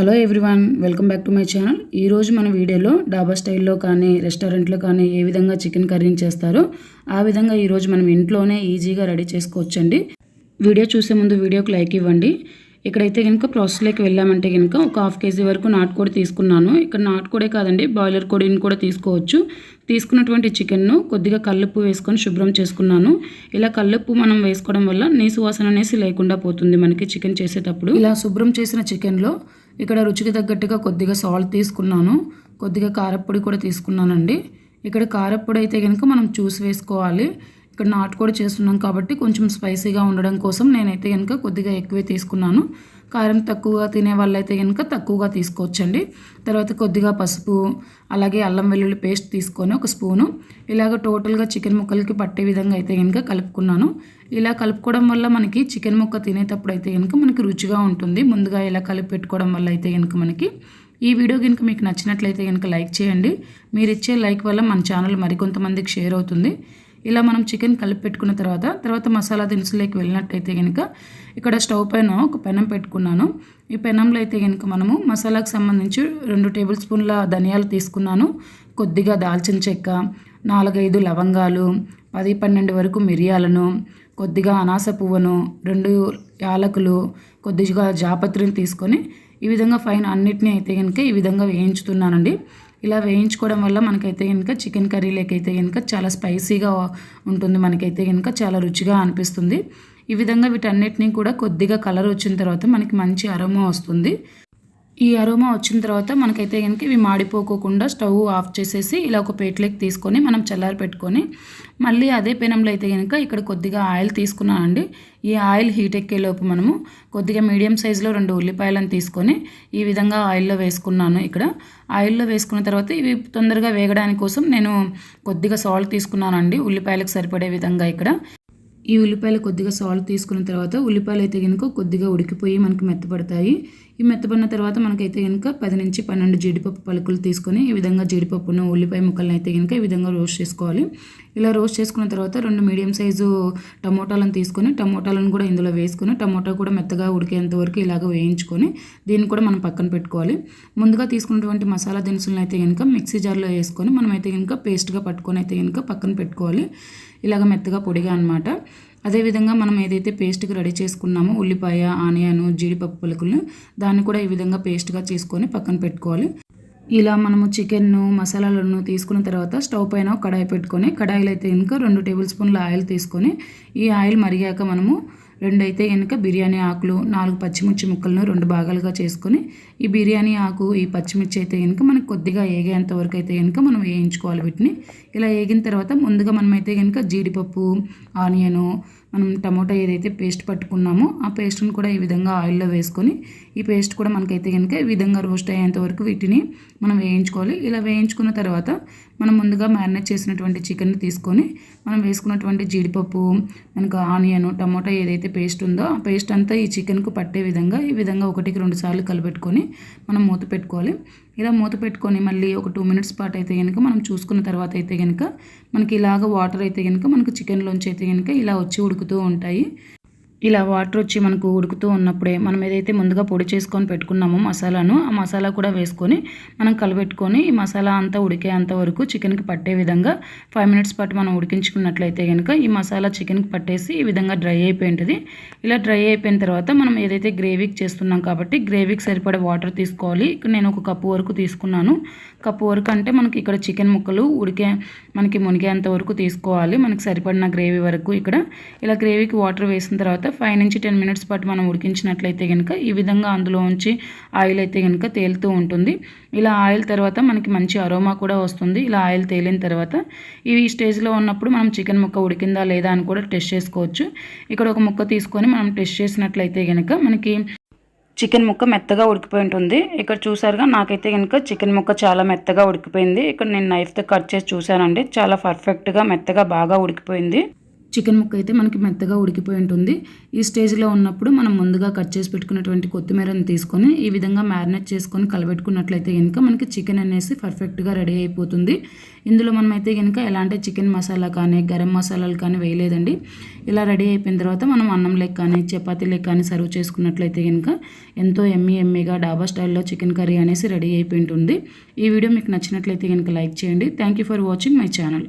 Hello everyone welcome back to my channel. ఈరోజు మన వీడియోలో డాబా స్టైల్లో కానీ రెస్టారెంట్లో కానీ ఏ విధంగా చికెన్ కర్రీని చేస్తారో ఆ విధంగా ఈరోజు మనం ఇంట్లోనే ఈజీగా రెడీ చేసుకోవచ్చండి. వీడియో చూసే ముందు వీడియోకి లైక్ ఇవ్వండి. ఇక్కడైతే కనుక ప్రాసెస్లోకి వెళ్ళామంటే కనుక ఒక హాఫ్ కేజీ వరకు నాటుకోడి తీసుకున్నాను. ఇక్కడ నాటుకోడే కాదండి బాయిలర్ కోడిని కూడా తీసుకోవచ్చు. తీసుకున్నటువంటి చికెన్ను కొద్దిగా కల్లుప్పు వేసుకొని శుభ్రం చేసుకున్నాను. ఇలా కల్లుప్పు మనం వేసుకోవడం వల్ల నీ సువాసన అనేసి లేకుండా పోతుంది మనకి చికెన్ చేసేటప్పుడు. ఇలా శుభ్రం చేసిన చికెన్లో ఇక్కడ రుచికి తగ్గట్టుగా కొద్దిగా సాల్ట్ తీసుకున్నాను. కొద్దిగా కారప్పొడి కూడా తీసుకున్నానండి. ఇక్కడ కారప్పొడి అయితే కనుక మనం చూసి వేసుకోవాలి. ఇక్కడ నాటుకోడి చేస్తున్నాం కాబట్టి కొంచెం స్పైసీగా ఉండడం కోసం నేనైతే కనుక కొద్దిగా ఎక్కువే తీసుకున్నాను. కారం తక్కువగా తినే వాళ్ళైతే కనుక తక్కువగా తీసుకోవచ్చండి. తర్వాత కొద్దిగా పసుపు అలాగే అల్లం వెల్లుల్లి పేస్ట్ తీసుకొని ఒక స్పూను. ఇలాగ టోటల్గా చికెన్ ముక్కలకి పట్టే విధంగా అయితే కనుక కలుపుకున్నాను. ఇలా కలుపుకోవడం వల్ల మనకి చికెన్ ముక్క తినేటప్పుడు అయితే కనుక మనకి రుచిగా ఉంటుంది. ముందుగా ఇలా కలిపి పెట్టుకోవడం వల్ల అయితే కనుక మనకి ఈ వీడియో కనుక మీకు నచ్చినట్లయితే కనుక లైక్ చేయండి. మీరు ఇచ్చే లైక్ వల్ల మన ఛానల్ మరికొంతమందికి షేర్ అవుతుంది. ఇలా మనం చికెన్ కలిపి పెట్టుకున్న తర్వాత తర్వాత మసాలా దినుసులోకి వెళ్ళినట్టయితే కనుక ఇక్కడ స్టవ్ పైన ఒక పెనం పెట్టుకున్నాను. ఈ పెనంలో అయితే కనుక మనము మసాలాకు సంబంధించి రెండు టేబుల్ స్పూన్ల ధనియాలు తీసుకున్నాను. కొద్దిగా దాల్చిన చెక్క నాలుగైదు లవంగాలు పది పన్నెండు వరకు మిరియాలను కొద్దిగా అనాస పువ్వును రెండు యాలకులు కొద్దిగా జాపత్రిని తీసుకొని ఈ విధంగా ఫైన్ అన్నిటినీ అయితే కనుక ఈ విధంగా వేయించుతున్నానండి. ఇలా వేయించుకోవడం వల్ల మనకైతే కనుక చికెన్ కర్రీలోకి అయితే కనుక చాలా స్పైసీగా ఉంటుంది. మనకైతే కనుక చాలా రుచిగా అనిపిస్తుంది. ఈ విధంగా వీటన్నిటినీ కూడా కొద్దిగా కలర్ వచ్చిన తర్వాత మనకి మంచి అరమ వస్తుంది. ఈ అరోమా వచ్చిన తర్వాత మనకైతే కనుక ఇవి మాడిపోకోకుండా స్టవ్ ఆఫ్ చేసేసి ఇలా ఒక ప్లేట్లోకి తీసుకొని మనం చల్లారి పెట్టుకొని మళ్ళీ అదే పెనంలో అయితే కనుక ఇక్కడ కొద్దిగా ఆయిల్ తీసుకున్నానండి. ఈ ఆయిల్ హీట్ ఎక్కేలోపు మనము కొద్దిగా మీడియం సైజులో రెండు ఉల్లిపాయలను తీసుకొని ఈ విధంగా ఆయిల్లో వేసుకున్నాను ఇక్కడ. ఆయిల్లో వేసుకున్న తర్వాత ఇవి తొందరగా వేగడానికి కోసం నేను కొద్దిగా సాల్ట్ తీసుకున్నానండి. ఉల్లిపాయలకు సరిపడే విధంగా ఇక్కడ. ఈ ఉల్లిపాయలు కొద్దిగా సాల్ట్ తీసుకున్న తర్వాత ఉల్లిపాయలు అయితే కనుక కొద్దిగా ఉడికిపోయి మనకి మెత్తపడతాయి ఈ మెత్తపడిన తర్వాత మనకైతే కనుక పది నుంచి పన్నెండు జీడిపప్పు పలుకులు తీసుకొని ఈ విధంగా జీడిపప్పును ఉల్లిపాయ ముక్కలను అయితే కనుక ఈ విధంగా రోస్ట్ చేసుకోవాలి. ఇలా రోస్ట్ చేసుకున్న తర్వాత రెండు మీడియం సైజు టమోటాలను తీసుకొని టమోటాలను కూడా ఇందులో వేసుకొని టమోటా కూడా మెత్తగా ఉడికేంత వరకు ఇలాగ వేయించుకొని దీన్ని కూడా మనం పక్కన పెట్టుకోవాలి. ముందుగా తీసుకున్నటువంటి మసాలా దినుసులను అయితే కనుక మిక్సీ జార్లో వేసుకొని మనం అయితే కనుక పేస్ట్గా పట్టుకొని అయితే కనుక పక్కన పెట్టుకోవాలి. ఇలాగ మెత్తగా పొడిగా అనమాట అదేవిధంగా మనం ఏదైతే పేస్ట్కి రెడీ చేసుకున్నామో ఉల్లిపాయ ఆనియను జీడిపప్పు పలుకులను దాన్ని కూడా ఈ విధంగా పేస్ట్గా చేసుకొని పక్కన పెట్టుకోవాలి. ఇలా మనము చికెన్ను మసాలాలను తీసుకున్న తర్వాత స్టవ్ పైన కడాయి పెట్టుకొని కడాయిలో అయితే ఇంకా రెండు టేబుల్ స్పూన్ల ఆయిల్ తీసుకొని ఈ ఆయిల్ మరిగాక మనము రెండు అయితే కనుక బిర్యానీ ఆకులు నాలుగు పచ్చిమిర్చి ముక్కలను రెండు భాగాలుగా చేసుకొని ఈ బిర్యానీ ఆకు ఈ పచ్చిమిర్చి అయితే కనుక మనకు కొద్దిగా ఏగేంత వరకు అయితే కనుక మనం వేయించుకోవాలి వీటిని. ఇలా వేగిన తర్వాత ముందుగా మనమైతే కనుక జీడిపప్పు ఆనియను మనం టమోటా ఏదైతే పేస్ట్ పట్టుకున్నామో ఆ పేస్ట్ని కూడా ఈ విధంగా ఆయిల్లో వేసుకొని ఈ పేస్ట్ కూడా మనకైతే కనుక ఈ విధంగా రోస్ట్ అయ్యేంత వరకు వీటిని మనం వేయించుకోవాలి. ఇలా వేయించుకున్న తర్వాత మనం ముందుగా మ్యారినేట్ చేసినటువంటి చికెన్ తీసుకొని మనం వేసుకున్నటువంటి జీడిపప్పు మనకు ఆనియన్ టమోటా ఏదైతే పేస్ట్ ఉందో ఆ పేస్ట్ అంతా ఈ చికెన్కు పట్టే విధంగా ఈ విధంగా ఒకటికి రెండు సార్లు కలిపెట్టుకొని మనం మూత పెట్టుకోవాలి. ఇలా మూత పెట్టుకొని మళ్ళీ ఒక టూ మినిట్స్ పాటు అయితే కనుక మనం చూసుకున్న తర్వాత అయితే కనుక మనకి ఇలాగ వాటర్ అయితే కనుక మనకు చికెన్లోంచి అయితే కనుక ఇలా వచ్చి ఉడుకు ఉడుకుతూ ఉంటాయి. ఇలా వాటర్ వచ్చి మనకు ఉడుకుతూ ఉన్నప్పుడే మనం ఏదైతే ముందుగా పొడి చేసుకొని పెట్టుకున్నామో మసాలాను ఆ మసాలా కూడా వేసుకొని మనం కలబెట్టుకొని ఈ మసాలా అంతా ఉడికేంత వరకు చికెన్కి పట్టే విధంగా ఫైవ్ మినిట్స్ పాటు మనం ఉడికించుకున్నట్లయితే కనుక ఈ మసాలా చికెన్కి పట్టేసి ఈ విధంగా డ్రై అయిపోయింటుంది. ఇలా డ్రై అయిపోయిన తర్వాత మనం ఏదైతే గ్రేవీకి చేస్తున్నాం కాబట్టి గ్రేవీకి సరిపడే వాటర్ తీసుకోవాలి. ఇక్కడ నేను ఒక కప్పు వరకు తీసుకున్నాను. కప్పు వరకు అంటే మనకి ఇక్కడ చికెన్ ముక్కలు ఉడికే మనకి మునిగేంత వరకు తీసుకోవాలి. మనకి సరిపడిన గ్రేవీ వరకు ఇక్కడ. ఇలా గ్రేవీకి వాటర్ వేసిన తర్వాత ఫైవ్ నుంచి టెన్ మినిట్స్ పాటు మనం ఉడికించినట్లయితే కనుక ఈ విధంగా అందులో ఉంచి ఆయిల్ అయితే కనుక తేలుతూ ఉంటుంది. ఇలా ఆయిల్ తర్వాత మనకి మంచి అరోమా కూడా వస్తుంది. ఇలా ఆయిల్ తేలిన తర్వాత ఈ స్టేజ్లో ఉన్నప్పుడు మనం చికెన్ ముక్క ఉడికిందా లేదా అని కూడా టెస్ట్ చేసుకోవచ్చు. ఇక్కడ ఒక ముక్క తీసుకొని మనం టెస్ట్ చేసినట్లయితే కనుక మనకి చికెన్ ముక్క మెత్తగా ఉడికిపోయి ఉంటుంది. ఇక్కడ చూసారుగా నాకైతే కనుక చికెన్ ముక్క చాలా మెత్తగా ఉడికిపోయింది. ఇక్కడ నేను నైఫ్తో కట్ చేసి చూశానండి. చాలా పర్ఫెక్ట్గా మెత్తగా బాగా ఉడికిపోయింది. చికెన్ ముక్క అయితే మనకి మెత్తగా ఉడికిపోయి ఉంటుంది. ఈ స్టేజ్లో ఉన్నప్పుడు మనం ముందుగా కట్ చేసి పెట్టుకున్నటువంటి కొత్తిమీరని తీసుకొని ఈ విధంగా మ్యారినేట్ చేసుకొని కలబెట్టుకున్నట్లయితే కనుక మనకి చికెన్ అనేసి పర్ఫెక్ట్గా రెడీ అయిపోతుంది. ఇందులో మనమైతే కనుక ఎలాంటి చికెన్ మసాలా కానీ గరం మసాలాలు కానీ వేయలేదండి. ఇలా రెడీ అయిపోయిన తర్వాత మనం అన్నం లెక్క కానీ చపాతీ లెక్క కానీ సర్వ్ చేసుకున్నట్లయితే కనుక ఎంతో ఎమ్మీ ఎమ్మీగా డాబా స్టైల్లో చికెన్ కర్రీ అనేసి రెడీ అయిపోయి ఉంటుంది. ఈ వీడియో మీకు నచ్చినట్లయితే కనుక లైక్ చేయండి. Thank you for watching my channel.